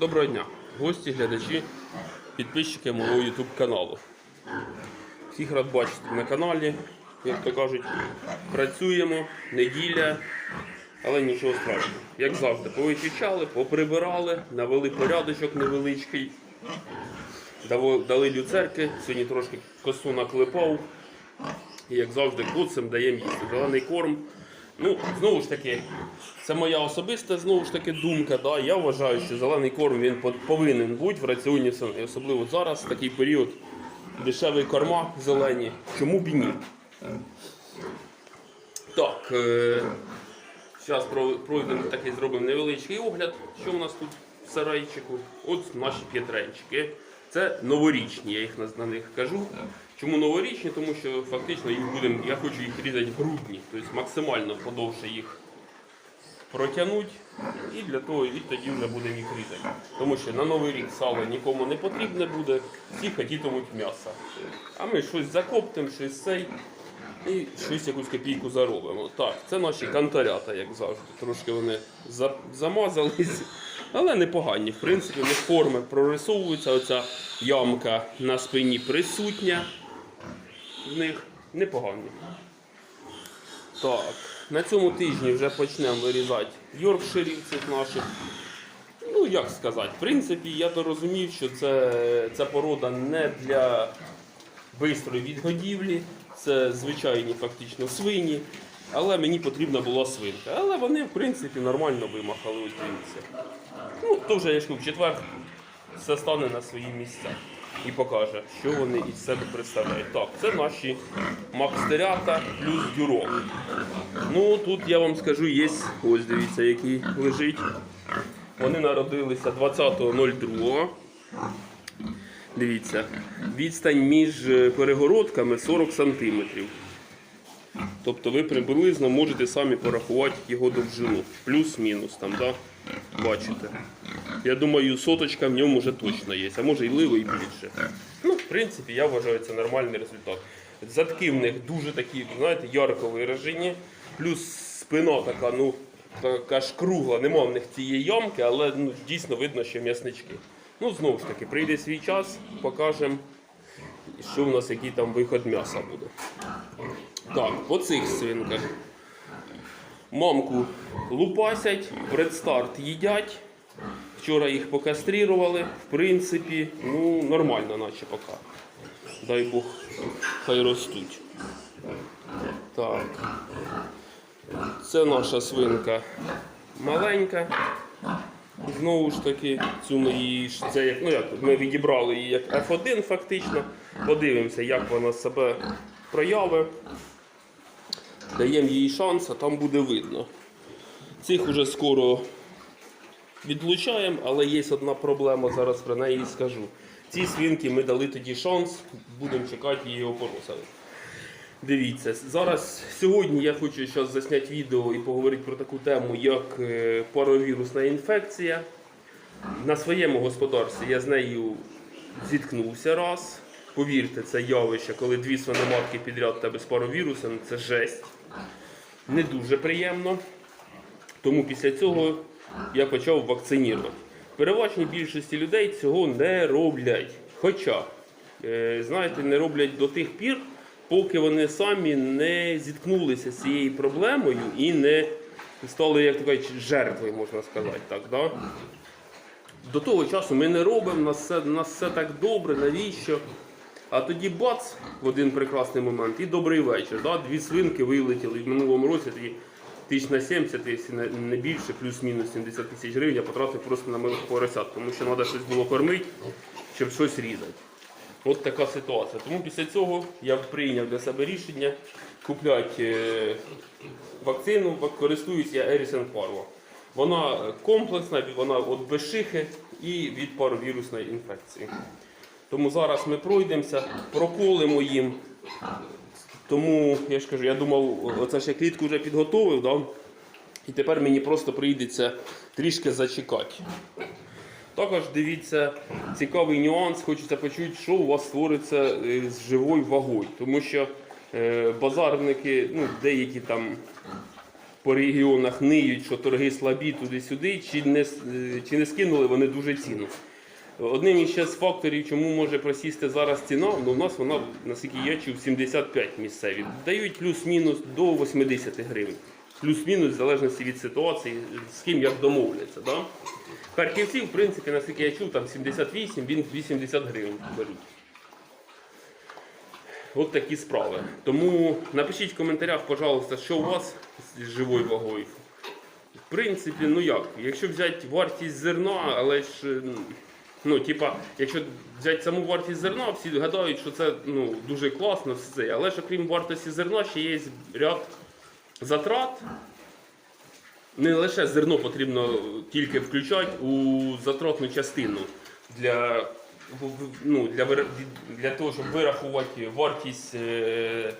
Доброго дня, гості, глядачі, підписчики мого YouTube каналу. Всіх рад бачити на каналі. Як то кажуть, працюємо, неділя, але нічого страшного. Як завжди, повичищали, поприбирали, навели порядочок невеличкий, дали люцерки, сьогодні трошки косу наклепав. І як завжди, куцем даємо їсти. Зелений корм. Ну, знову ж таки, це моя особиста знову ж таки думка. Да? Я вважаю, що зелений корм він повинен бути в раціоні сини. І особливо зараз, в такий період, дешеві корма зелені. Чому б і ні? Так, е- зараз пройдемо такий зробимо невеличкий огляд, що у нас тут в сарайчику. От наші п'ятренчики. Це новорічні, я їх на них кажу. Чому новорічні? Тому що фактично їх будемо, я хочу їх різати в грудні, тобто максимально подовше їх протягнути і для того і тоді вже будемо їх різати. Тому що на новий рік сало нікому не потрібне буде, всі хотітимуть м'яса. А ми щось закоптимо, щось цей і щось якусь копійку заробимо. Так, це наші кантарята, як завжди. Трошки вони за- замазались, але непогані. В принципі, в них форми прорисовуються. Оця ямка на спині присутня. В них непогані. Так, на цьому тижні вже почнемо вирізати йоркширів цих наших. Ну, як сказати, в принципі, я то розумів, що це, ця порода не для бистрої відгодівлі, це звичайні фактично свині. Але мені потрібна була свинка. Але вони, в принципі, нормально вимахали, ось дивіться. Ну, то вже я ж в четвер все стане на свої місця і покаже, що вони із себе представляють. Так, це наші макстерята плюс дюрок. Ну, тут я вам скажу, є, ось дивіться, який лежить. Вони народилися 20.02. Дивіться, відстань між е, перегородками 40 см. Тобто ви приблизно можете самі порахувати його довжину. Плюс-мінус там, да? бачите. Я думаю, соточка в ньому вже точно є, а може і ливо, і більше. Ну, в принципі, я вважаю, це нормальний результат. Задки в них дуже такі, знаєте, ярко виражені. Плюс спина така, ну, така ж кругла, нема в них цієї ямки, але ну, дійсно видно, що м'яснички. Ну, знову ж таки, прийде свій час, покажемо, що в нас який там виход м'яса буде. Так, по цих свинках. Мамку лупасять, предстарт їдять. Вчора їх покастрірували, в принципі, ну, нормально, наче поки. Дай Бог, хай ростуть. Так. Це наша свинка маленька. Знову ж таки, цю ми її це як, ну як, ми відібрали її як F1 фактично. Подивимося, як вона себе проявить. Даємо їй шанс, а там буде видно. Цих уже скоро відлучаємо, але є одна проблема, зараз про неї і скажу. Ці свинки ми дали тоді шанс, будемо чекати її опоросили. Дивіться, зараз сьогодні я хочу зараз засняти відео і поговорити про таку тему, як е, паровірусна інфекція. На своєму господарстві я з нею зіткнувся раз. Повірте, це явище, коли дві свиноматки підряд тебе з паровірусом, це жесть. Не дуже приємно. Тому після цього я почав вакцинувати. Переважній більшості людей цього не роблять. Хоча, е, знаєте, не роблять до тих пір, поки вони самі не зіткнулися з цією проблемою і не стали, як то кажуть, жертвою, можна сказати так. Да? До того часу ми не робимо, нас все, нас все так добре, навіщо? А тоді бац в один прекрасний момент і добрий вечір. Да? Дві свинки вилетіли в минулому році тисяч на 70, якщо не- більше, плюс-мінус 70 тисяч гривень я потратив просто на милих поросят, тому що треба щось було кормити, щоб щось різати. От така ситуація. Тому після цього я прийняв для себе рішення купляти е, вакцину, вак- користуюсь я Ерісен Парво. Вона е, комплексна, вона от без шихи і від паровірусної інфекції. Тому зараз ми пройдемося, проколимо їм. Тому я ж кажу, я думав, оце я клітку вже підготовив, да? і тепер мені просто прийдеться трішки зачекати. Також дивіться цікавий нюанс, хочеться почути, що у вас створиться е, з живою вагою. Тому що е, базарники, ну, деякі там по регіонах ниють, що торги слабі туди-сюди, чи не, е, чи не скинули вони дуже ціну. Одним із ще з факторів, чому може просісти зараз ціна, ну у нас вона, наскільки я чув, 75 місцеві. Дають плюс-мінус до 80 гривень. Плюс-мінус в залежності від ситуації, з ким як домовляться. Да? Харківці, в принципі, наскільки я чув, там 78, він 80 гривень беруть. От такі справи. Тому напишіть в коментарях, пожалуйста, що у вас з живою вагою. В принципі, ну як, якщо взяти вартість зерна, але ж, ну, типа, якщо взяти саму вартість зерна, всі гадають, що це ну, дуже класно все. Але ж окрім вартості зерна, ще є ряд затрат. Не лише зерно потрібно тільки включати у затратну частину для, ну, для, для того, щоб вирахувати вартість. е,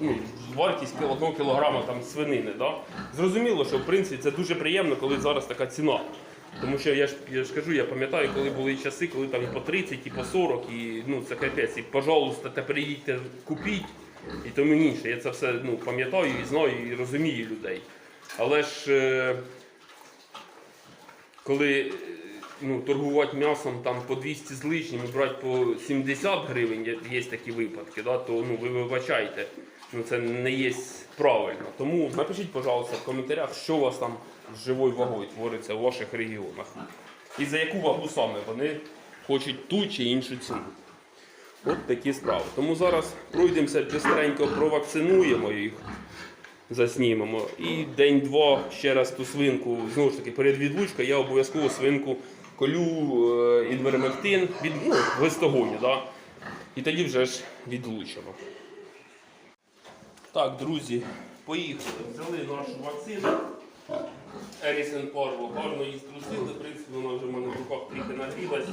ну, вартість одного кілограма там, свинини. Да? Зрозуміло, що в принципі це дуже приємно, коли зараз така ціна. Тому що я ж, я ж кажу, я пам'ятаю, коли були часи, коли там по 30, і по 40, і ну це капець. І, пожалуйста, та приїдьте, купіть і тому інше. Я це все ну, пам'ятаю і знаю, і розумію людей. Але ж е, коли е, ну, торгувати м'ясом там по 200 з лишнім і брати по 70 гривень, є такі випадки, да, то ну, ви вибачайте, ну, це не є правильно. Тому напишіть, пожалуйста, в коментарях, що у вас там живою вагою твориться в ваших регіонах. І за яку вагу саме вони хочуть ту чи іншу ціну. От такі справи. Тому зараз пройдемося быстренько, провакцинуємо їх, заснімемо. І день-два ще раз ту свинку, знову ж таки, перед відлучкою я обов'язково свинку колю е, інвермектин від ну, листогоні. Да? І тоді вже ж відлучимо. Так, друзі, поїхали. Взяли нашу вакцину. Ерісен Парво, гарно її струсили, в принципі, вона вже в мене в руках трохи нагрілась.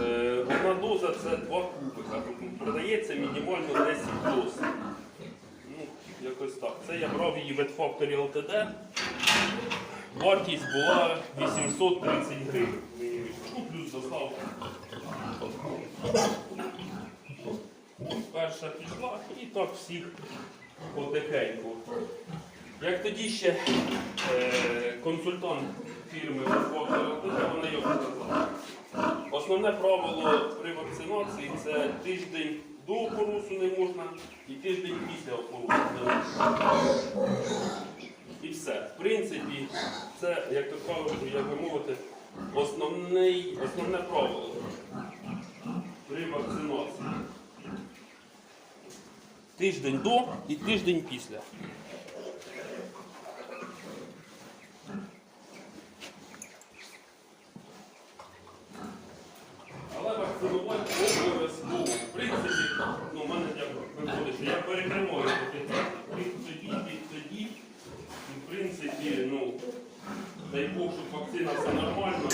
Е, одна доза це два кубика. Продається мінімально 10 доз. Ну, якось так. Це я брав її в Factory LTD. Вартість була 830 гривень. Ну, плюс доставка. Перша пішла і так всіх потихеньку. Як тоді ще е, консультант фірми LTD, вона його сказала. Основне правило при вакцинації це тиждень до порусу не можна і тиждень після порусу не можна. І все. В принципі, це, як то кажуть, як ви мовите, основний, основне правило при вакцинації. Тиждень до і тиждень після. Але вакцинувати обов'язково. В принципі, ну, в мене як виходить, що я перетримую від тоді, від тоді. І, в принципі, ну, дай Бог, все нормально.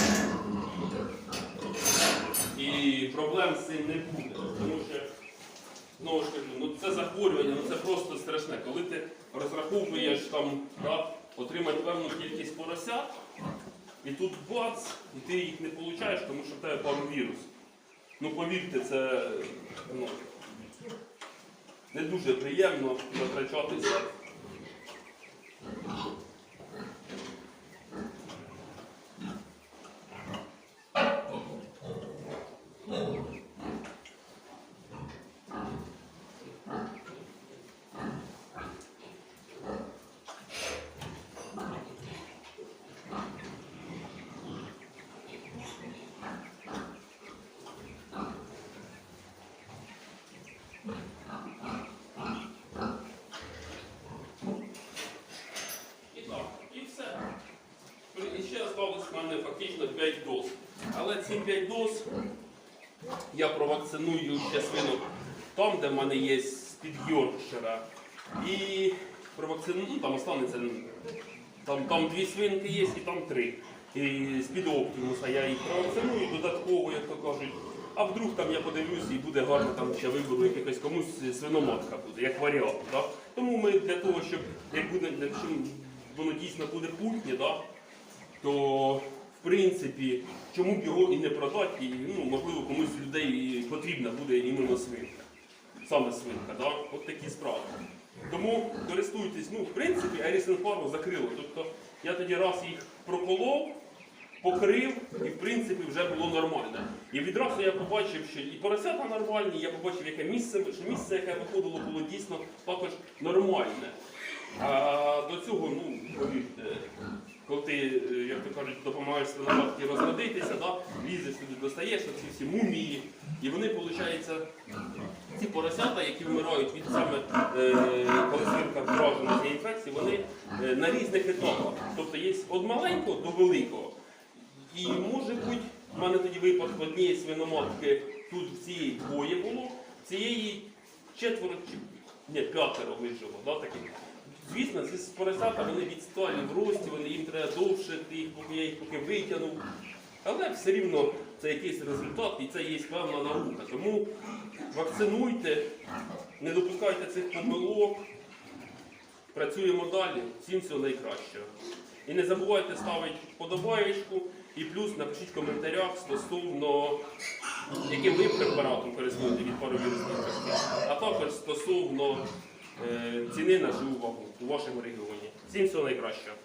І проблем з цим не буде. Тому що, знову ж кажу, ну це захворювання, ну це просто страшне. Коли ти розраховуєш там, да, отримати певну кількість поросят, і тут бац, і ти їх не отримаєш, тому що в тебе паровірус. Ну повірте, це ну, не дуже приємно затрачатися. І так, і все. І ще залишилось в мене фактично 5 доз. Але ці 5 доз я провакциную свинок там, де в мене є з-під Йоркшира. І провакциную, ну там останеться, там, там дві свинки є і там три. І з-під Оптимуса я їх провакциную додатково, як то кажуть. А вдруг там я подивлюся і буде гарно там ще вибору якихось комусь свиноматка буде, як варіант. Да? Тому ми для того, щоб як буде, якщо воно дійсно буде путнє, да? то принципі, чому б його і не продати, і ну, можливо комусь з людей потрібна буде іменно свинка. Саме свинка, да? от такі справи. Тому користуйтесь, ну, в принципі, Ерісенфару закрило. Тобто я тоді раз їх проколов, покрив, і в принципі вже було нормально. І відразу я побачив, що і поросята нормальні, я побачив, яке місце, що місце, яке виходило, було дійсно також нормальне. А до цього, ну, повірте, коли ти, е, кажуть, допомагаєш свиноматки розродитися, да, лізеш туди, достаєш оці всі мумії, і вони, виходить, ці поросята, які вмирають від саме е, коли свинка вражена цієї інфекції, вони е, на різних етапах. Тобто є від маленького до великого. І може бути, в мене тоді випадок однієї свиноматки тут в цій двоє було, цієї четверо чи п'ятеро вижило. Да, таких. Звісно, ці поросята вони відсталі в рості, вони їм треба довше, їх, я їх поки витягнув. Але все рівно це якийсь результат і це є певна наука. Тому вакцинуйте, не допускайте цих помилок, працюємо далі, всім всього найкращого. І не забувайте ставити вподобаєчку і плюс напишіть в коментарях стосовно яким ви препаратом користуєте від паровірусних а також стосовно ціни на живу вагу у вашому регіоні. Всім всього найкращого.